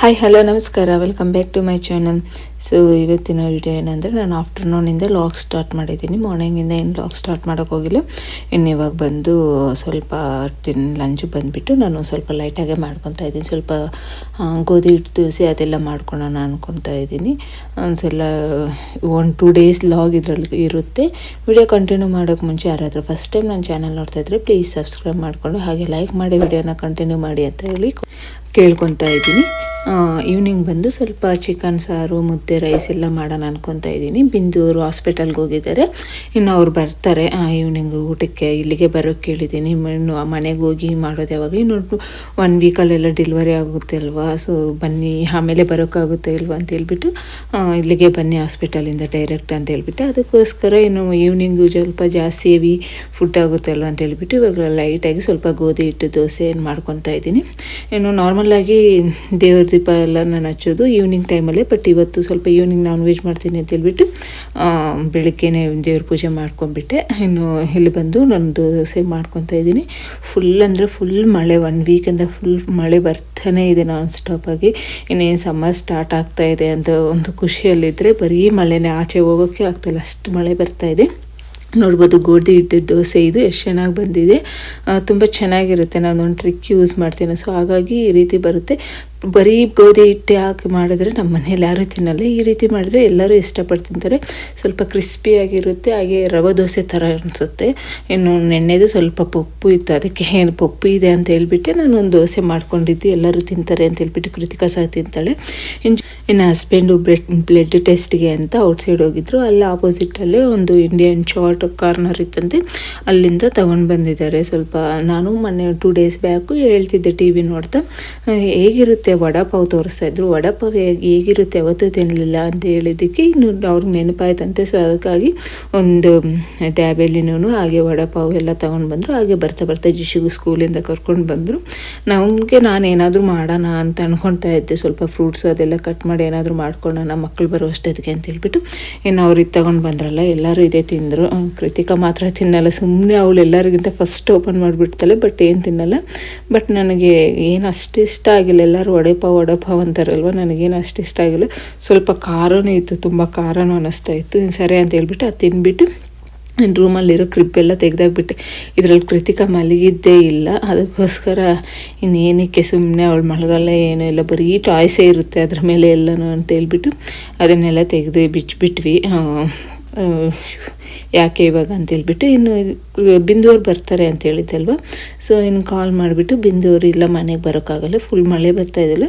Hi hello ನಮಸ್ಕಾರ. Welcome back to my channel so ಇವತ್ತಿನ video ಏನಂದರೆ, ನಾನು ಆಫ್ಟರ್ನೂನಿಂದ ಲಾಗ್ ಸ್ಟಾರ್ಟ್ ಮಾಡಿದ್ದೀನಿ. ಮಾರ್ನಿಂಗಿಂದ ಏನು ಲಾಗ್ ಸ್ಟಾರ್ಟ್ ಮಾಡೋಕೆ ಹೋಗಿಲ್ಲ. ಇನ್ನು ಇವಾಗ ಬಂದು ಸ್ವಲ್ಪ ಟಿನ್ ಲಂಚ್ ಬಂದುಬಿಟ್ಟು ನಾನು ಸ್ವಲ್ಪ ಲೈಟಾಗೆ ಮಾಡ್ಕೊತಾ ಇದ್ದೀನಿ. ಸ್ವಲ್ಪ ಗೋಧಿ ಹಿಟ್ಟು ದೋಸೆ ಅದೆಲ್ಲ ಮಾಡ್ಕೊಳೋಣ ಅಂದ್ಕೊತಾ ಇದ್ದೀನಿ. ಒಂದ್ಸಲ, ಒಂದು ಟೂ ಡೇಸ್ ಲಾಗ್ ಇದರಲ್ಲಿ ಇರುತ್ತೆ. ವಿಡಿಯೋ ಕಂಟಿನ್ಯೂ ಮಾಡೋಕ್ಕೆ ಮುಂಚೆ ಯಾರಾದರೂ ಫಸ್ಟ್ ಟೈಮ್ ನನ್ನ ಚಾನಲ್ ನೋಡ್ತಾ ಇದ್ದರೆ ಪ್ಲೀಸ್ ಸಬ್ಸ್ಕ್ರೈಬ್ ಮಾಡಿಕೊಂಡು ಹಾಗೆ ಲೈಕ್ ಮಾಡಿ ವಿಡಿಯೋನ ಕಂಟಿನ್ಯೂ ಮಾಡಿ ಅಂತ ಹೇಳಿ. ಕೇಳ್ಕೊತಾ ಇದ್ದೀನಿ. ಈವ್ನಿಂಗ್ ಬಂದು ಸ್ವಲ್ಪ ಚಿಕನ್ ಸಾರು, ಮುದ್ದೆ ರೈಸ್ ಎಲ್ಲ ಮಾಡೋಣ ಅನ್ಕೊತಾ ಇದ್ದೀನಿ. ಬಿಂದು ಅವರು ಹಾಸ್ಪಿಟಲ್ಗೆ ಹೋಗಿದ್ದಾರೆ. ಇನ್ನು ಅವ್ರು ಬರ್ತಾರೆ. ಈವ್ನಿಂಗ್ ಊಟಕ್ಕೆ ಇಲ್ಲಿಗೆ ಬರೋಕ್ಕೆ ಕೇಳಿದ್ದೀನಿ. ಇನ್ನು ಮನೆಗೆ ಹೋಗಿ ಮಾಡೋದು ಯಾವಾಗ? ಇನ್ನು ಒನ್ ವೀಕಲ್ಲೆಲ್ಲ ಡೆಲಿವರಿ ಆಗುತ್ತೆ ಅಲ್ವಾ? ಸೊ ಬನ್ನಿ, ಆಮೇಲೆ ಬರೋಕ್ಕಾಗುತ್ತೆ ಇಲ್ವಾ ಅಂತ ಹೇಳ್ಬಿಟ್ಟು ಇಲ್ಲಿಗೆ ಬನ್ನಿ ಹಾಸ್ಪಿಟಲಿಂದ ಡೈರೆಕ್ಟ್ ಅಂತ ಹೇಳ್ಬಿಟ್ಟು, ಅದಕ್ಕೋಸ್ಕರ ಇನ್ನು ಈವ್ನಿಂಗು ಸ್ವಲ್ಪ ಜಾಸ್ತಿ ಹೆವಿ ಫುಡ್ ಆಗುತ್ತೆ ಅಲ್ವಾ ಅಂತ ಹೇಳ್ಬಿಟ್ಟು ಇವಾಗ ಲೈಟಾಗಿ ಸ್ವಲ್ಪ ಗೋಧಿ ಹಿಟ್ಟು, ದೋಸೆ ಏನು ಮಾಡ್ಕೊತಾ ಇದ್ದೀನಿ. ಇನ್ನು ನಾರ್ಮಲಾಗಿ ದೇವ್ರ ದೀಪ ಎಲ್ಲ ನಾನು ಹಚ್ಚೋದು ಈವ್ನಿಂಗ್ ಟೈಮಲ್ಲೇ ಬಟ್ ಇವತ್ತು ಸ್ವಲ್ಪ ಈವ್ನಿಂಗ್ ನಾನ್ ವೆಜ್ ಮಾಡ್ತೀನಿ ಅಂತ ಹೇಳ್ಬಿಟ್ಟು ಬೆಳಗ್ಗೆನೇ ದೇವ್ರ ಪೂಜೆ ಮಾಡ್ಕೊಂಡ್ಬಿಟ್ಟೆ. ಇನ್ನು ಇಲ್ಲಿ ಬಂದು ನಾನು ದೋಸೆ ಮಾಡ್ಕೊತಾ ಇದ್ದೀನಿ. ಫುಲ್ ಅಂದರೆ ಫುಲ್ ಮಳೆ ಒನ್ ವೀಕಿಂದ ಫುಲ್ ಮಳೆ ಬರ್ತಾನೆ ಇದೆ ನಾನ್ ಸ್ಟಾಪಾಗಿ ಇನ್ನೇನು ಸಮ್ಮರ್ ಸ್ಟಾರ್ಟ್ ಆಗ್ತಾ ಇದೆ ಅಂತ ಒಂದು ಖುಷಿಯಲ್ಲಿದ್ದರೆ ಬರೀ ಮಳೆನೇ, ಆಚೆ ಹೋಗೋಕ್ಕೆ ಆಗ್ತಾಯಿಲ್ಲ ಅಷ್ಟು ಮಳೆ ಬರ್ತಾ ಇದೆ. ನೋಡ್ಬೋದು ಗೋಧಿ ಹಿಟ್ಟಿದ ದೋಸೆ ಇದು ಎಷ್ಟು ಚೆನ್ನಾಗಿ ಬಂದಿದೆ. ತುಂಬ ಚೆನ್ನಾಗಿರುತ್ತೆ. ನಾನು ಒಂದು ಟ್ರಿಕ್ ಯೂಸ್ ಮಾಡ್ತೀನಿ. ಸೊ ಹಾಗಾಗಿ ಈ ರೀತಿ ಬರುತ್ತೆ. ಬರೀ ಗೋಧಿ ಹಿಟ್ಟೆ ಹಾಕಿ ಮಾಡಿದ್ರೆ ನಮ್ಮ ಮನೇಲಿ ಯಾರೂ ತಿನ್ನಲ್ಲ. ಈ ರೀತಿ ಮಾಡಿದ್ರೆ ಎಲ್ಲರೂ ಇಷ್ಟಪಟ್ಟು ತಿಂತಾರೆ. ಸ್ವಲ್ಪ ಕ್ರಿಸ್ಪಿಯಾಗಿರುತ್ತೆ ಹಾಗೆ ರವೆ ದೋಸೆ ಥರ ಅನಿಸುತ್ತೆ. ಇನ್ನು ನೆನ್ನೆದು ಸ್ವಲ್ಪ ಪಪ್ಪು ಇತ್ತು. ಅದಕ್ಕೆ ಏನು ಪಪ್ಪು ಇದೆ ಅಂತ ಹೇಳ್ಬಿಟ್ಟು ನಾನು ಒಂದು ದೋಸೆ ಮಾಡ್ಕೊಂಡಿದ್ದು. ಎಲ್ಲರೂ ತಿಂತಾರೆ ಅಂತ ಹೇಳ್ಬಿಟ್ಟು ಕೃತಿಕಾ ಸಹ ತಿಂತಾಳೆ. ಇನ್ನು ಇನ್ನು ಹಸ್ಬೆಂಡು ಬ್ರೆಡ್ ಬ್ಲಡ್ ಟೆಸ್ಟ್ಗೆ ಅಂತ ಔಟ್ಸೈಡ್ ಹೋಗಿದ್ರು. ಅಲ್ಲಿ ಆಪೋಸಿಟಲ್ಲೇ ಒಂದು ಇಂಡಿಯನ್ ಶಾರ್ಟ್ ಕಾರ್ನರ್ ಇತ್ತಂತೆ. ಅಲ್ಲಿಂದ ತಗೊಂಡು ಬಂದಿದ್ದಾರೆ. ಸ್ವಲ್ಪ ನಾನು ಮೊನ್ನೆ ಟೂ ಡೇಸ್ ಬ್ಯಾಕು ಹೇಳ್ತಿದ್ದೆ ಟಿ ವಿ ನೋಡ್ತಾ. ಆ, ಹೇಗಿರುತ್ತೆ ವಡಾಪಾವ್ ತೋರಿಸ್ತಾ ಇದ್ರು. ವಡಾಪಾವ್ ಹೇಗೆ ಹೇಗಿರುತ್ತೆ ಅವತ್ತು ತಿನ್ನಲಿಲ್ಲ ಅಂತ ಹೇಳಿದ್ದಕ್ಕೆ ಇನ್ನು ಅವ್ರಿಗೆ ನೆನಪಾಯ್ತಂತೆ. ಸೊ ಅದಕ್ಕಾಗಿ ಒಂದು ಟ್ಯಾಬೆಲ್ಲಿನೂ ಹಾಗೆ ವಡಪಾವ್ ಎಲ್ಲ ತಗೊಂಡು ಬಂದರು. ಹಾಗೆ ಬರ್ತಾ ಬರ್ತಾ ಜಿಶಿಗೂ ಸ್ಕೂಲಿಂದ ಕರ್ಕೊಂಡು ಬಂದರು. ನಮಗೆ ನಾನು ಏನಾದರೂ ಮಾಡೋಣ ಅಂತ ಅಂದ್ಕೊಳ್ತಾ ಇದ್ದೆ. ಸ್ವಲ್ಪ ಫ್ರೂಟ್ಸ್ ಅದೆಲ್ಲ ಕಟ್ ಮಾಡಿ ಏನಾದರೂ ಮಾಡ್ಕೊಳ್ಳೋಣ ಮಕ್ಕಳು ಬರೋ ಅಷ್ಟೊತ್ತಿಗೆ ಅಂತ ಹೇಳ್ಬಿಟ್ಟು. ಇನ್ನು ಅವ್ರು ಇದು ತೊಗೊಂಡು ಬಂದ್ರಲ್ಲ, ಎಲ್ಲರೂ ಇದೇ ತಿಂದರು. ಕೃತಿಕಾ ಮಾತ್ರ ತಿನ್ನಲ್ಲ. ಸುಮ್ಮನೆ ಅವಳು ಎಲ್ಲರಿಗಿಂತ ಫಸ್ಟ್ ಓಪನ್ ಮಾಡಿಬಿಡ್ತಾಳೆ ಬಟ್ ಏನು ತಿನ್ನಲ್ಲ. ಬಟ್ ನನಗೆ ಏನು ಅಷ್ಟು ಇಷ್ಟ ಆಗಿಲ್ಲ. ಎಲ್ಲರೂ ವಡೆಪಾವ್ ವಡೆಪಾವ್ ಅಂತಾರಲ್ವ? ನನಗೇನು ಅಷ್ಟು ಇಷ್ಟ ಆಗಿಲ್ಲ. ಸ್ವಲ್ಪ ಖಾರನೂ ಇತ್ತು, ತುಂಬ ಖಾರನೂ ಅನ್ನಿಸ್ತಾ ಇತ್ತು. ಸರಿ ಅಂತ ಹೇಳ್ಬಿಟ್ಟು ಅದು ತಿಂದ್ಬಿಟ್ಟು ನನ್ನ ರೂಮಲ್ಲಿರೋ ಕ್ರಿಪ್ಪೆಲ್ಲ ತೆಗೆದಾಕ್ಬಿಟ್ಟೆ. ಇದರಲ್ಲಿ ಕೃತಿಕಾ ಮಲಗಿದ್ದೇ ಇಲ್ಲ. ಅದಕ್ಕೋಸ್ಕರ ಇನ್ನೇನಕ್ಕೆ ಸುಮ್ಮನೆ ಅವಳು ಮಳೆಗಾಲ ಏನೂ ಇಲ್ಲ. ಬರೀ ಟಾಯ್ಸೇ ಇರುತ್ತೆ ಅದ್ರ ಮೇಲೆ ಎಲ್ಲನೂ ಅಂತ ಹೇಳ್ಬಿಟ್ಟು ಅದನ್ನೆಲ್ಲ ತೆಗೆದು ಬಿಚ್ಚಿಬಿಟ್ವಿ ಯಾಕೆ ಇವಾಗ ಅಂತ ಹೇಳ್ಬಿಟ್ಟು ಇನ್ನು ಬಿಂದುವ್ರು ಬರ್ತಾರೆ ಅಂತ ಹೇಳಿದ್ದಲ್ವ? ಸೊ ಇನ್ನು ಕಾಲ್ ಮಾಡಿಬಿಟ್ಟು ಬಿಂದುವ್ರು ಇಲ್ಲ, ಮನೆಗೆ ಬರೋಕ್ಕಾಗಲ್ಲ ಫುಲ್ ಮಳೆ ಬರ್ತಾ ಇದೆಯಲ್ಲ,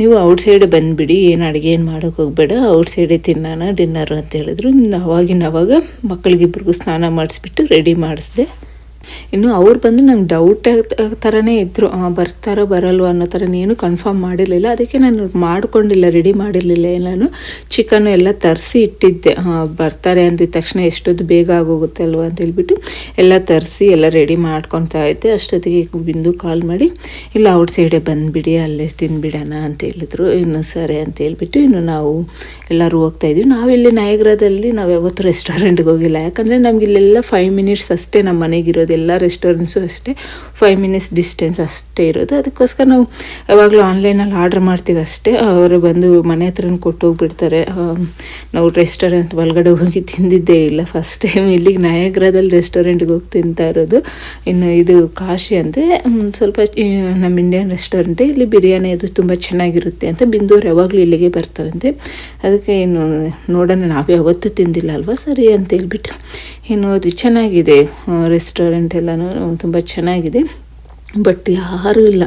ನೀವು ಔಟ್ಸೈಡ್ ಬಂದುಬಿಡಿ, ಏನು ಅಡುಗೆ, ಏನು ಮಾಡೋಕ್ಕೆ ಹೋಗಬೇಡ ಔಟ್ಸೈಡೇ ತಿನ್ನೋಣ ಡಿನ್ನರು ಅಂತ ಹೇಳಿದ್ರು. ಅವಾಗಿನ ಅವಾಗ ಮಕ್ಕಳಿಗಿಬ್ರಿಗೂ ಸ್ನಾನ ಮಾಡಿಸ್ಬಿಟ್ಟು ರೆಡಿ ಮಾಡಿಸ್ದೆ. ಇನ್ನು ಅವ್ರು ಬಂದು ನಂಗೆ ಡೌಟ್ ಥರನೇ ಇದ್ದರು ಬರ್ತಾರೋ ಬರಲ್ವೋ ಅನ್ನೋ ಥರ ಏನು ಕನ್ಫರ್ಮ್ ಮಾಡಿರಲಿಲ್ಲ. ಅದಕ್ಕೆ ನಾನು ಮಾಡಿಕೊಂಡಿಲ್ಲ ರೆಡಿ ಮಾಡಿರಲಿಲ್ಲ ನಾನು ಚಿಕನ್ ಎಲ್ಲ ತರಿಸಿ ಇಟ್ಟಿದ್ದೆ. ಬರ್ತಾರೆ ಅಂದಿದ ತಕ್ಷಣ ಎಷ್ಟೊತ್ತು ಬೇಗ ಆಗೋಗುತ್ತೆ ಅಲ್ವ ಅಂತ ಹೇಳ್ಬಿಟ್ಟು ಎಲ್ಲ ತರಿಸಿ ಎಲ್ಲ ರೆಡಿ ಮಾಡ್ಕೊತಾ ಇದ್ದೆ. ಅಷ್ಟೊತ್ತಿಗೆ ಬಿಂದು ಕಾಲ್ ಮಾಡಿ, ಇಲ್ಲ ಔಟ್ ಸೈಡೇ ಬಂದುಬಿಡಿ, ಅಲ್ಲೇ ತಿನ್ಬಿಡೋಣ ಅಂತ ಹೇಳಿದ್ರು. ಇನ್ನು ಸರಿ ಅಂತ ಹೇಳ್ಬಿಟ್ಟು ಇನ್ನು ನಾವು ಎಲ್ಲರೂ ಹೋಗ್ತಾ ಇದ್ವಿ. ನಾವಿಲ್ಲಿ ನಾಯಗ್ರಾದಲ್ಲಿ ನಾವು ಯಾವತ್ತೂ ರೆಸ್ಟೋರೆಂಟ್ಗೆ ಹೋಗಿಲ್ಲ. ಯಾಕಂದರೆ ನಮಗಿಲ್ಲೆಲ್ಲ ಫೈವ್ ಮಿನಿಟ್ಸ್ ಅಷ್ಟೇ ನಮ್ಮ ಮನೆಗಿರೋದು ಎಲ್ಲ ರೆಸ್ಟೋರೆಂಟ್ಸು ಅಷ್ಟೇ ಫೈವ್ ಮಿನಿಟ್ಸ್ ಡಿಸ್ಟೆನ್ಸ್ ಅಷ್ಟೇ ಇರೋದು. ಅದಕ್ಕೋಸ್ಕರ ನಾವು ಯಾವಾಗಲೂ ಆನ್ಲೈನಲ್ಲಿ ಆರ್ಡ್ರ್ ಮಾಡ್ತೀವಿ ಅಷ್ಟೇ. ಅವರು ಬಂದು ಮನೆ ಹತ್ರನೂ ಕೊಟ್ಟು ಹೋಗ್ಬಿಡ್ತಾರೆ. ನಾವು ರೆಸ್ಟೋರೆಂಟ್ ಒಳಗಡೆ ಹೋಗಿ ತಿಂದಿದ್ದೇ ಇಲ್ಲ. ಫಸ್ಟ್ ಟೈಮ್ ಇಲ್ಲಿಗೆ ನಯಾಗ್ರಾದಲ್ಲಿ ರೆಸ್ಟೋರೆಂಟ್ಗೆ ಹೋಗಿ ತಿಂತಾ ಇರೋದು. ಇನ್ನು ಇದು ಕಾಶಿ ಅಂದರೆ ಸ್ವಲ್ಪ ನಮ್ಮ ಇಂಡಿಯನ್ ರೆಸ್ಟೋರೆಂಟೇ ಇಲ್ಲಿ ಬಿರಿಯಾನಿ ಅದು ತುಂಬ ಚೆನ್ನಾಗಿರುತ್ತೆ ಅಂತ ಬಿಂದೂರು ಯಾವಾಗಲೂ ಇಲ್ಲಿಗೆ ಬರ್ತಾರಂತೆ. ಅದಕ್ಕೆ ಏನು ನೋಡೋಣ. ನಾವು ಯಾವತ್ತೂ ತಿಂದಿಲ್ಲ ಅಲ್ವಾ? ಸರಿ ಅಂತ ಹೇಳ್ಬಿಟ್ಟು. ಇನ್ನು ಅದು ಚೆನ್ನಾಗಿದೆ ರೆಸ್ಟೋರೆಂಟ್ ಎಲ್ಲನೂ ತುಂಬ ಚೆನ್ನಾಗಿದೆ. ಬಟ್ ಯಾರೂ ಇಲ್ಲ.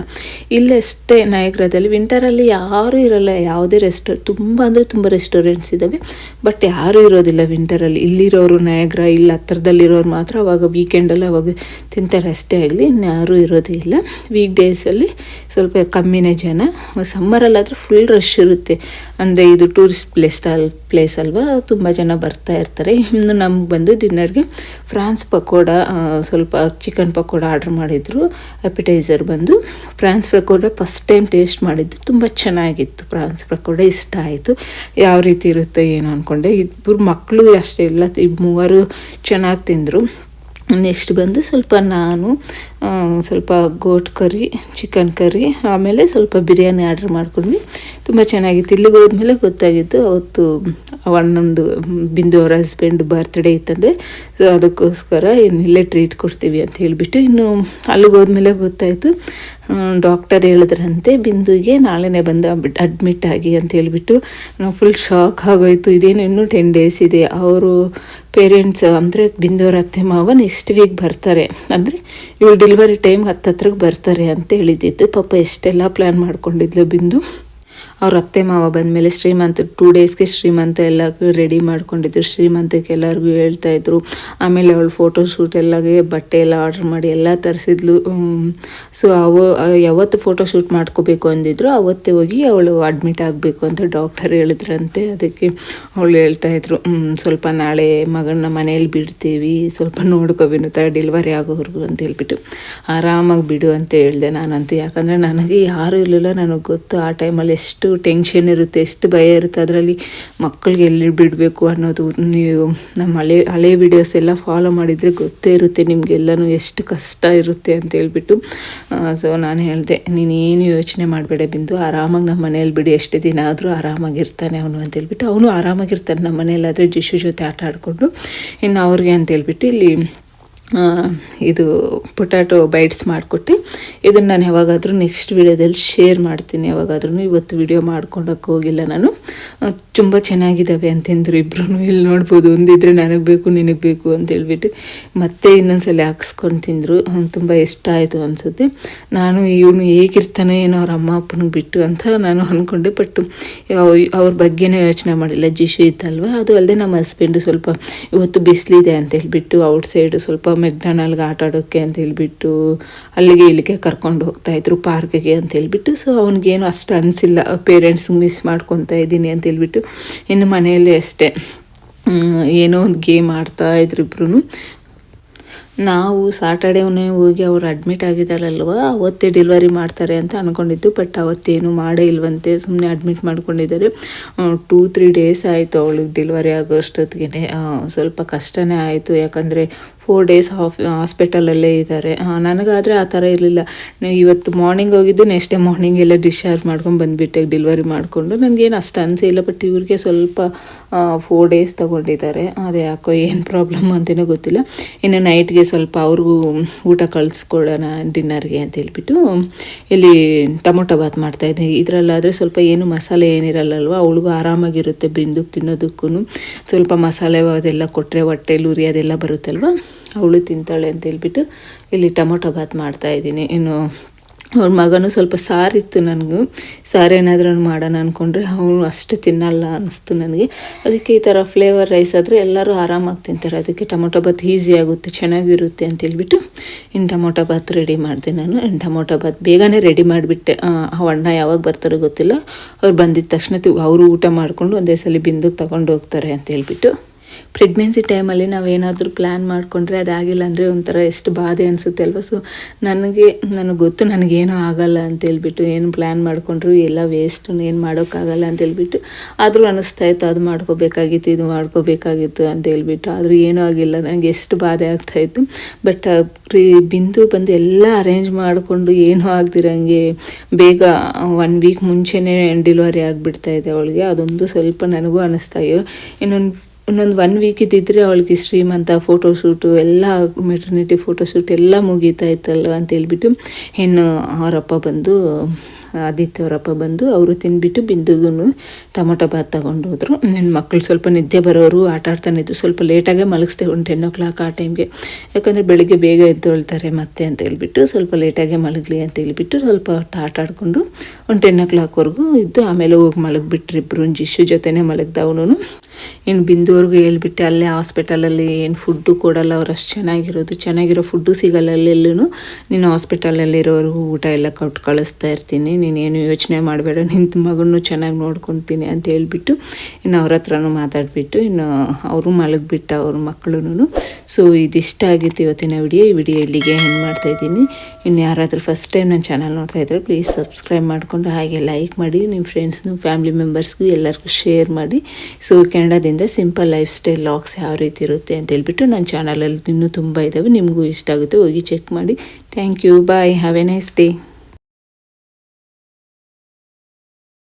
ಇಲ್ಲಷ್ಟೇ ನಾಯಗ್ರದಲ್ಲಿ ವಿಂಟರಲ್ಲಿ ಯಾರೂ ಇರಲ್ಲ, ಯಾವುದೇ ರೆಸ್ಟೋ ತುಂಬ ಅಂದರೆ ತುಂಬ ರೆಸ್ಟೋರೆಂಟ್ಸ್ ಇದ್ದಾವೆ ಬಟ್ ಯಾರೂ ಇರೋದಿಲ್ಲ ವಿಂಟರಲ್ಲಿ ಇಲ್ಲಿರೋರು ನಯಗ್ರ ಇಲ್ಲಿ ಹತ್ರದಲ್ಲಿರೋರು ಮಾತ್ರ ಅವಾಗ ವೀಕೆಂಡಲ್ಲಿ ಅವಾಗ ತಿಂತಾರೆ ಅಷ್ಟೇ ಆಗಲಿ ಇನ್ಯಾರೂ ಇರೋದೇ ಇಲ್ಲ. ವೀಕ್ ಡೇಸಲ್ಲಿ ಸ್ವಲ್ಪ ಕಮ್ಮಿನೇ ಜನ. ಸಮ್ಮರಲ್ಲಾದರೆ ಫುಲ್ ರಶ್ ಇರುತ್ತೆ. ಅಂದರೆ ಇದು ಟೂರಿಸ್ಟ್ ಪ್ಲೇಸ್ ಅಲ್ ಪ್ಲೇಸ್ ಅಲ್ವಾ, ತುಂಬ ಜನ ಬರ್ತಾ ಇರ್ತಾರೆ. ಇನ್ನು ನಮ್ಗೆ ಬಂದು ಡಿನ್ನರ್ಗೆ ಫ್ರಾನ್ಸ್ ಪಕೋಡ ಸ್ವಲ್ಪ ಚಿಕನ್ ಪಕೋಡ ಆರ್ಡ್ರ್ ಮಾಡಿದ್ರು. ಅಪಿಟೈಸರ್ ಬಂದು prawns pakoda first time taste ಮಾಡಿದ್ದು. ತುಂಬ ಚೆನ್ನಾಗಿತ್ತು ಫ್ರಾನ್ಸ್ ಪಕೋಡ, ಇಷ್ಟ ಆಯಿತು. ಯಾವ ರೀತಿ ಇರುತ್ತೆ ಏನು ಅಂದ್ಕೊಂಡೆ ಇಬ್ಬರು ಮಕ್ಕಳು ಅಷ್ಟೇ ಇಲ್ಲ ಇಬ್ ಮೂವರು ಚೆನ್ನಾಗಿ ತಿಂದರು. ನೆಕ್ಸ್ಟ್ ಬಂದು ಸ್ವಲ್ಪ ನಾನು ಸ್ವಲ್ಪ ಗೋಟ್ ಕರಿ ಚಿಕನ್ ಕರಿ ಆಮೇಲೆ ಸ್ವಲ್ಪ ಬಿರಿಯಾನಿ ಆರ್ಡ್ರ್ ಮಾಡ್ಕೊಂಡ್ವಿ. ತುಂಬ ಚೆನ್ನಾಗಿತ್ತು. ಇಲ್ಲಿಗೆ ಹೋದ್ಮೇಲೆ ಗೊತ್ತಾಗಿತ್ತು, ಅವತ್ತು ಅಣ್ಣಂದು, ಬಿಂದು ಅವರ ಹಸ್ಬೆಂಡ್ ಬರ್ತ್ಡೇ ಇತ್ತಂದರೆ ಸೊ ಅದಕ್ಕೋಸ್ಕರ ಇನ್ನು ಇಲ್ಲೇ ಟ್ರೀಟ್ ಕೊಡ್ತೀವಿ ಅಂತ ಹೇಳಿಬಿಟ್ಟು ಇನ್ನು ಅಲ್ಲಿಗೆ ಹೋದ್ಮೇಲೆ ಗೊತ್ತಾಯಿತು. ಡಾಕ್ಟರ್ ಹೇಳಿದ್ರಂತೆ, ಬಿಂದುಗೆ ನಾಳೆನೇ ಬಂದು ಅಡ್ಮಿಟ್ ಆಗಿ ಅಂತ ಹೇಳಿಬಿಟ್ಟು. ನಾವು ಫುಲ್ ಶಾಕ್ ಆಗೋಯ್ತು. ಇದೇನು ಇನ್ನೂ ಟೆನ್ ಡೇಸ್ ಇದೆ. ಅವರು ಪೇರೆಂಟ್ಸ್ ಅಂದರೆ ಬಿಂದೋರ ಅತ್ತೆ ಮಾವ ನೆಕ್ಸ್ಟ್ ವೀಕ್ ಬರ್ತಾರೆ. ಅಂದರೆ ಇವಳು ಡೆಲಿವರಿ ಟೈಮ್ ಹತ್ತತ್ರಕ್ಕೆ ಬರ್ತಾರೆ ಅಂತ ಹೇಳಿದ್ದಿತ್ತು. ಪಾಪ ಎಷ್ಟೆಲ್ಲ ಪ್ಲ್ಯಾನ್ ಮಾಡ್ಕೊಂಡಿದ್ಲು ಬಿಂದು. ಅವ್ರ ಅತ್ತೆ ಮಾವ ಬಂದಮೇಲೆ ಶ್ರೀಮಂತ ಟೂ ಡೇಸ್ಗೆ ಶ್ರೀಮಂತ ಎಲ್ಲ ರೆಡಿ ಮಾಡ್ಕೊಂಡಿದ್ರು. ಶ್ರೀಮಂತಕ್ಕೆ ಎಲ್ಲರಿಗೂ ಹೇಳ್ತಾ ಇದ್ರು. ಆಮೇಲೆ ಅವಳು ಫೋಟೋ ಶೂಟ್ ಎಲ್ಲಗೆ ಬಟ್ಟೆ ಎಲ್ಲ ಆರ್ಡ್ರ್ ಮಾಡಿ ಎಲ್ಲ ತರಿಸಿದ್ಲು. ಸೊ ಅವ, ಯಾವತ್ತು ಫೋಟೋ ಶೂಟ್ ಮಾಡ್ಕೋಬೇಕು ಅಂದಿದ್ರು, ಅವತ್ತೇ ಹೋಗಿ ಅವಳು ಅಡ್ಮಿಟ್ ಆಗಬೇಕು ಅಂತ ಡಾಕ್ಟರ್ ಹೇಳಿದ್ರಂತೆ. ಅದಕ್ಕೆ ಅವಳು ಹೇಳ್ತಾ ಇದ್ರು ಸ್ವಲ್ಪ ನಾಳೆ ಮಗನ ಮನೆಯಲ್ಲಿ ಬಿಡ್ತೀವಿ. ಸ್ವಲ್ಪ ನೋಡ್ಕೊ ತರ ಡೆಲಿವರಿ ಆಗೋವರೆಗೂ ಅಂತ ಹೇಳ್ಬಿಟ್ಟು. ಆರಾಮಾಗಿ ಬಿಡು ಅಂತ ಹೇಳಿದೆ ನಾನಂತೂ. ಯಾಕಂದರೆ ನನಗೆ ಯಾರೂ ಇರಲಿಲ್ಲ, ನನಗೆ ಗೊತ್ತು ಆ ಟೈಮಲ್ಲಿ ಎಷ್ಟು ಟೆನ್ಷನ್ ಇರುತ್ತೆ, ಎಷ್ಟು ಭಯ ಇರುತ್ತೆ, ಅದರಲ್ಲಿ ಮಕ್ಕಳಿಗೆ ಎಲ್ಲಿ ಬಿಡಬೇಕು ಅನ್ನೋದು ನೀವು ನಮ್ಮ ಹಳೆ ಹಳೆ ವಿಡಿಯೋಸ್ ಎಲ್ಲ ಫಾಲೋ ಮಾಡಿದರೆ ಗೊತ್ತೇ ಇರುತ್ತೆ ನಿಮಗೆಲ್ಲನೂ ಎಷ್ಟು ಕಷ್ಟ ಇರುತ್ತೆ ಅಂತ ಹೇಳ್ಬಿಟ್ಟು. ಸೊ ನಾನು ಹೇಳಿದೆ ಏನು ಯೋಚನೆ ಮಾಡಬೇಡ ಬಿಂದು, ಆರಾಮಾಗಿ ನಮ್ಮ ಮನೇಲಿ ಬಿಡಿ, ಎಷ್ಟು ದಿನ ಆದರೂ ಆರಾಮಾಗಿರ್ತಾನೆ ಅವನು ಅಂತ ಹೇಳ್ಬಿಟ್ಟು, ಅವನು ಆರಾಮಾಗಿರ್ತಾನೆ ನಮ್ಮ ಮನೇಲಾದರೆ ಜಿಶು ಜೊತೆ ಆಟ ಆಡಿಕೊಂಡು. ಇನ್ನು ಅವ್ರಿಗೆ ಅಂತ ಹೇಳ್ಬಿಟ್ಟು ಇಲ್ಲಿ ಇದು ಪೊಟ್ಯಾಟೊ ಬೈಟ್ಸ್ ಮಾಡಿಕೊಟ್ಟೆ ಇದನ್ನು ನಾನು ಯಾವಾಗಾದರೂ ನೆಕ್ಸ್ಟ್ ವಿಡಿಯೋದಲ್ಲಿ ಶೇರ್ ಮಾಡ್ತೀನಿ. ಯಾವಾಗಾದ್ರೂ ಇವತ್ತು ವಿಡಿಯೋ ಮಾಡ್ಕೊಂಡೋಕೆ ಹೋಗಿಲ್ಲ ನಾನು. ತುಂಬ ಚೆನ್ನಾಗಿದ್ದಾವೆ ಅಂತಂದರು ಇಬ್ಬರೂ ಇಲ್ಲಿ ನೋಡ್ಬೋದು, ಒಂದಿದ್ರೆ ನನಗೆ ಬೇಕು, ನಿನಗೆ ಬೇಕು ಅಂತ ಹೇಳ್ಬಿಟ್ಟು ಮತ್ತೆ ಇನ್ನೊಂದ್ಸಲ ಹಾಕ್ಸ್ಕೊಂಡು ತಿಂದರು. ತುಂಬ ಇಷ್ಟ ಆಯಿತು ಅನಿಸುತ್ತೆ. ನಾನು ಇವನು ಹೇಗಿರ್ತಾನೆ ಏನೋ ಅವ್ರ ಅಮ್ಮ ಅಪ್ಪನಿಗೆ ಬಿಟ್ಟು ಅಂತ ನಾನು ಅಂದ್ಕೊಂಡೆ ಬಟ್ ಅವ್ರ ಬಗ್ಗೆನೇ ಯೋಚನೆ ಮಾಡಿಲ್ಲ. ಜಿಶು ಇತ್ತಲ್ವ? ಅದು ಅಲ್ಲದೆ ನಮ್ಮ ಹಸ್ಬೆಂಡು ಸ್ವಲ್ಪ ಇವತ್ತು ಬಿಸಿಲಿದೆ ಅಂತ ಹೇಳ್ಬಿಟ್ಟು ಔಟ್ಸೈಡು ಸ್ವಲ್ಪ ಮೆಕ್ಡೊನಾಲ್ಗೆ ಆಟ ಆಡೋಕ್ಕೆ ಅಂತ ಹೇಳ್ಬಿಟ್ಟು ಅಲ್ಲಿಗೆ ಇಲ್ಲಿಗೆ ಕರ್ಕೊಂಡು ಹೋಗ್ತಾ ಇದ್ರು ಪಾರ್ಕಿಗೆ ಅಂತ ಹೇಳಿಬಿಟ್ಟು. ಸೊ ಅವ್ನಿಗೇನು ಅಷ್ಟು ಅನಿಸಿಲ್ಲ. ಪೇರೆಂಟ್ಸ್ ಮಿಸ್ ಮಾಡ್ಕೊತಾ ಇದ್ದೀನಿ ಅಂತ ಹೇಳ್ಬಿಟ್ಟು ಇನ್ನು ಮನೆಯಲ್ಲೇ ಅಷ್ಟೇ. ಏನೋ ಒಂದು ಗೇಮ್ ಆಡ್ತಾ ಇದ್ರು ಇಬ್ರು ನಾವು ಸಾಟರ್ಡೇನೇ ಹೋಗಿ ಅವ್ರು ಅಡ್ಮಿಟ್ ಆಗಿದ್ದಾರಲ್ವ, ಅವತ್ತೇ ಡೆಲಿವರಿ ಮಾಡ್ತಾರೆ ಅಂತ ಅಂದ್ಕೊಂಡಿದ್ದು ಬಟ್ ಅವತ್ತೇನು ಮಾಡೇ ಇಲ್ವಂತೆ ಸುಮ್ಮನೆ ಅಡ್ಮಿಟ್ ಮಾಡ್ಕೊಂಡಿದ್ದಾರೆ. ಟೂ ತ್ರೀ ಡೇಸ್ ಆಯಿತು ಅವಳಿಗೆ ಡೆಲಿವರಿ ಆಗೋ ಅಷ್ಟೊತ್ತಿಗೆ ಸ್ವಲ್ಪ ಕಷ್ಟನೇ ಆಯಿತು, ಯಾಕಂದರೆ ಫೋರ್ ಡೇಸ್ ಹಾಫ್ ಹಾಸ್ಪಿಟಲಲ್ಲೇ ಇದ್ದಾರೆ. ನನಗಾದರೆ ಆ ಥರ ಇರಲಿಲ್ಲ. ಇವತ್ತು ಮಾರ್ನಿಂಗ್ ಹೋಗಿದ್ದು ನೆಕ್ಸ್ಟ್ ಡೇ ಮಾರ್ನಿಂಗ್ ಎಲ್ಲ ಡಿಸ್ಚಾರ್ಜ್ ಮಾಡ್ಕೊಂಡು ಬಂದುಬಿಟ್ಟೆ ಡೆಲಿವರಿ ಮಾಡಿಕೊಂಡು. ನನಗೇನು ಅಷ್ಟು ಅನಿಸಿಲ್ಲ ಬಟ್ ಇವ್ರಿಗೆ ಸ್ವಲ್ಪ ಫೋರ್ ಡೇಸ್ ತೊಗೊಂಡಿದ್ದಾರೆ. ಅದೇ ಯಾಕೋ ಏನು ಪ್ರಾಬ್ಲಮ್ ಅಂತಲೇ ಗೊತ್ತಿಲ್ಲ. ಇನ್ನು ನೈಟ್ಗೆ ಸ್ವಲ್ಪ ಅವ್ರಿಗೂ ಊಟ ಕಳಿಸ್ಕೊಳ್ಳೋಣ ಡಿನ್ನರ್ಗೆ ಅಂತ ಹೇಳ್ಬಿಟ್ಟು ಇಲ್ಲಿ ಟೊಮೊಟೊ ಬಾತ್ ಮಾಡ್ತಾಯಿದ್ದೆ ಇದರಲ್ಲಾದರೆ ಸ್ವಲ್ಪ ಏನು ಮಸಾಲೆ ಏನಿರಲ್ಲಲ್ವ, ಅವಳಿಗೂ ಆರಾಮಾಗಿರುತ್ತೆ, ಬಿಂದು ತಿನ್ನೋದಕ್ಕೂ ಸ್ವಲ್ಪ ಮಸಾಲೆ ಅದೆಲ್ಲ ಕೊಟ್ಟರೆ ಹೊಟ್ಟೆ, ಲೂರಿ ಅದೆಲ್ಲ ಬರುತ್ತಲ್ವ? ಅವಳು ತಿಂತಾಳೆ ಅಂತ ಹೇಳ್ಬಿಟ್ಟು ಇಲ್ಲಿ ಟೊಮೊಟೊ ಬಾತ್ ಮಾಡ್ತಾಯಿದ್ದೀನಿ ಇನ್ನು ಅವ್ರ ಮಗನೂ ಸ್ವಲ್ಪ ಸಾರಿತ್ತು ನನಗೂ. ಸಾರು ಏನಾದರೂ ಮಾಡೋಣ ಅಂದ್ಕೊಂಡ್ರೆ ಅವನು ಅಷ್ಟು ತಿನ್ನಲ್ಲ ಅನ್ನಿಸ್ತು ನನಗೆ. ಅದಕ್ಕೆ ಈ ಥರ ಫ್ಲೇವರ್ ರೈಸ್ ಆದರೆ ಎಲ್ಲರೂ ಆರಾಮಾಗಿ ತಿಂತಾರೆ. ಅದಕ್ಕೆ ಟೊಮೊಟೊ ಬಾತ್ ಈಸಿ ಆಗುತ್ತೆ, ಚೆನ್ನಾಗಿರುತ್ತೆ ಅಂತ ಹೇಳ್ಬಿಟ್ಟು ಇನ್ನು ಟೊಮೊಟೊ ಬಾತ್ ರೆಡಿ ಮಾಡಿದೆ ನಾನು. ಇನ್ನು ಟೊಮೊಟೊ ಬಾತ್ ಬೇಗನೆ ರೆಡಿ ಮಾಡಿಬಿಟ್ಟೆ. ಅಣ್ಣ ಯಾವಾಗ ಬರ್ತಾರೋ ಗೊತ್ತಿಲ್ಲ. ಅವ್ರು ಬಂದಿದ್ದ ತಕ್ಷಣ ಅವರು ಊಟ ಮಾಡಿಕೊಂಡು ಒಂದೇ ಸಲ ಬಿಂದು ತೊಗೊಂಡು ಹೋಗ್ತಾರೆ ಅಂತ ಹೇಳ್ಬಿಟ್ಟು. ಪ್ರೆಗ್ನೆನ್ಸಿ ಟೈಮಲ್ಲಿ ನಾವೇನಾದರೂ ಪ್ಲ್ಯಾನ್ ಮಾಡಿಕೊಂಡ್ರೆ ಅದಾಗಿಲ್ಲ ಅಂದರೆ ಒಂಥರ ಎಷ್ಟು ಬಾಧೆ ಅನಿಸುತ್ತೆ ಅಲ್ವ? ಸೊ ನನಗೆ ನನಗೆ ಗೊತ್ತು ನನಗೇನೂ ಆಗಲ್ಲ ಅಂತ ಹೇಳ್ಬಿಟ್ಟು ಏನು ಪ್ಲ್ಯಾನ್ ಮಾಡಿಕೊಂಡ್ರು, ಎಲ್ಲ ವೇಸ್ಟು ಏನು ಮಾಡೋಕ್ಕಾಗಲ್ಲ ಅಂತ ಹೇಳ್ಬಿಟ್ಟು ಆದರೂ ಅನ್ನಿಸ್ತಾ ಇತ್ತು, ಅದು ಮಾಡ್ಕೋಬೇಕಾಗಿತ್ತು, ಇದು ಮಾಡ್ಕೋಬೇಕಾಗಿತ್ತು ಅಂತ ಹೇಳ್ಬಿಟ್ಟು ಆದರೂ ಏನೂ ಆಗಿಲ್ಲ ನನಗೆ ಎಷ್ಟು ಬಾಧೆ ಆಗ್ತಾಯಿತ್ತು ಬಟ್ ಪ್ರೀ ಬಿಂದು ಬಂದು ಎಲ್ಲ ಅರೇಂಜ್ ಮಾಡಿಕೊಂಡು ಏನೂ ಆಗ್ದಿರಂಗೆ ಬೇಗ ಒನ್ ವೀಕ್ ಮುಂಚೆನೇ ಡೆಲಿವರಿ ಆಗಿಬಿಡ್ತಾ ಇದೆ ಅವಳಿಗೆ. ಅದೊಂದು ಸ್ವಲ್ಪ ನನಗೂ ಅನ್ನಿಸ್ತಾ ಇನ್ನೊಂದು ಇನ್ನೊಂದು ಒನ್ ವೀಕ್ ಇದ್ದಿದ್ರೆ ಅವಳಿಗೆ ಶ್ರೀಮಂತ ಫೋಟೋಶೂಟು ಎಲ್ಲ ಮೆಟರ್ನಿಟಿ ಫೋಟೋಶೂಟ್ ಎಲ್ಲ ಮುಗೀತಾ ಇತ್ತಲ್ಲ ಅಂತ ಹೇಳ್ಬಿಟ್ಟು ಹೆಣ್ಣು ಅವರಪ್ಪ ಬಂದು ಆದಿತ್ಯ ಅವರಪ್ಪ ಬಂದು ಅವರು ತಿಂದ್ಬಿಟ್ಟು ಬಿಂದುಗೂ ಟೊಮೊಟೊ ಭಾತ್ ತಗೊಂಡು ಹೋದರು. ನನ್ನ ಮಕ್ಕಳು ಸ್ವಲ್ಪ ನಿದ್ದೆ ಬರೋರು, ಆಟ ಆಡ್ತಾನೆ ಸ್ವಲ್ಪ ಲೇಟಾಗೆ ಮಲಗಿಸ್ದೆ ಒಂದು ಟೆನ್ ಓ ಕ್ಲಾಕ್ ಆ ಟೈಮ್ಗೆ ಯಾಕಂದರೆ ಬೆಳಗ್ಗೆ ಬೇಗ ಎದ್ದೊಳ್ತಾರೆ ಮತ್ತೆ ಅಂತ ಹೇಳ್ಬಿಟ್ಟು ಸ್ವಲ್ಪ ಲೇಟಾಗೆ ಮಲಗಲಿ ಅಂತ ಹೇಳ್ಬಿಟ್ಟು ಸ್ವಲ್ಪ ಆಟ ಆಡಿಕೊಂಡು ಒಂದು ಟೆನ್ ಓ ಕ್ಲಾಕ್ವರೆಗೂ ಇದ್ದು ಆಮೇಲೆ ಹೋಗಿ ಮಲಗಿಬಿಟ್ರು ಇಬ್ಬರು ಜಿಶು ಜೊತೆನೇ ಮಲಗ್ದ ಇನ್ನು ಬಿಂದುವರೆಗೂ ಹೇಳ್ಬಿಟ್ಟು ಅಲ್ಲೇ ಹಾಸ್ಪಿಟಲಲ್ಲಿ ಏನು ಫುಡ್ಡು ಕೊಡಲ್ಲ, ಅವ್ರು ಅಷ್ಟು ಚೆನ್ನಾಗಿರೋದು. ಚೆನ್ನಾಗಿರೋ ಫುಡ್ಡು ಸಿಗಲ್ಲ ಅಲ್ಲೆಲ್ಲೂ ನೀನು ಹಾಸ್ಪಿಟಲಲ್ಲಿರೋರಿಗೂ ಊಟ ಎಲ್ಲ ಕೊಟ್ಟು ಕಳಿಸ್ತಾ ಇರ್ತೀನಿ. ನೀನೇನು ಯೋಚನೆ ಮಾಡಬೇಡ ನಿನ್ನ ಮಗನೂ ಚೆನ್ನಾಗಿ ನೋಡ್ಕೊತೀನಿ ಅಂತ ಹೇಳ್ಬಿಟ್ಟು ಇನ್ನು ಅವ್ರ ಹತ್ರನೂ ಮಾತಾಡಿಬಿಟ್ಟು ಇನ್ನು ಅವರು ಮಲಗಿಬಿಟ್ಟ ಅವ್ರ ಮಕ್ಕಳು ಸೊ ಇದಿಷ್ಟ ಆಗಿತ್ತು ಇವತ್ತಿನ ವಿಡಿಯೋ. ಈ ವಿಡಿಯೋ ಇಲ್ಲಿಗೆ ಹೆಂಗೆ ಮಾಡ್ತಾಯಿದ್ದೀನಿ ಇನ್ನು ಯಾರಾದರೂ ಫಸ್ಟ್ ಟೈಮ್ ನನ್ನ ಚಾನಲ್ ನೋಡ್ತಾ ಇದ್ದರೆ ಪ್ಲೀಸ್ ಸಬ್ಸ್ಕ್ರೈಬ್ ಮಾಡಿಕೊಂಡು ಹಾಗೆ ಲೈಕ್ ಮಾಡಿ ನಿಮ್ಮ ಫ್ರೆಂಡ್ಸ್ನೂ ಫ್ಯಾಮಿಲಿ ಮೆಂಬರ್ಸ್ಗೂ ಎಲ್ಲರಿಗೂ ಶೇರ್ ಮಾಡಿ. ಸೊ ಕೆನಡಾದಿಂದ ಸಿಂಪಲ್ ಲೈಫ್ ಸ್ಟೈಲ್ ಲಾಗ್ಸ್ ಯಾವ ರೀತಿ ಇರುತ್ತೆ ಅಂತ ಹೇಳ್ಬಿಟ್ಟು ನನ್ನ ಚಾನಲಲ್ಲಿ ಇನ್ನೂ ತುಂಬ ಇದ್ದಾವೆ ನಿಮಗೂ ಇಷ್ಟ ಆಗುತ್ತೆ ಹೋಗಿ ಚೆಕ್ ಮಾಡಿ. Thank you bye have a nice day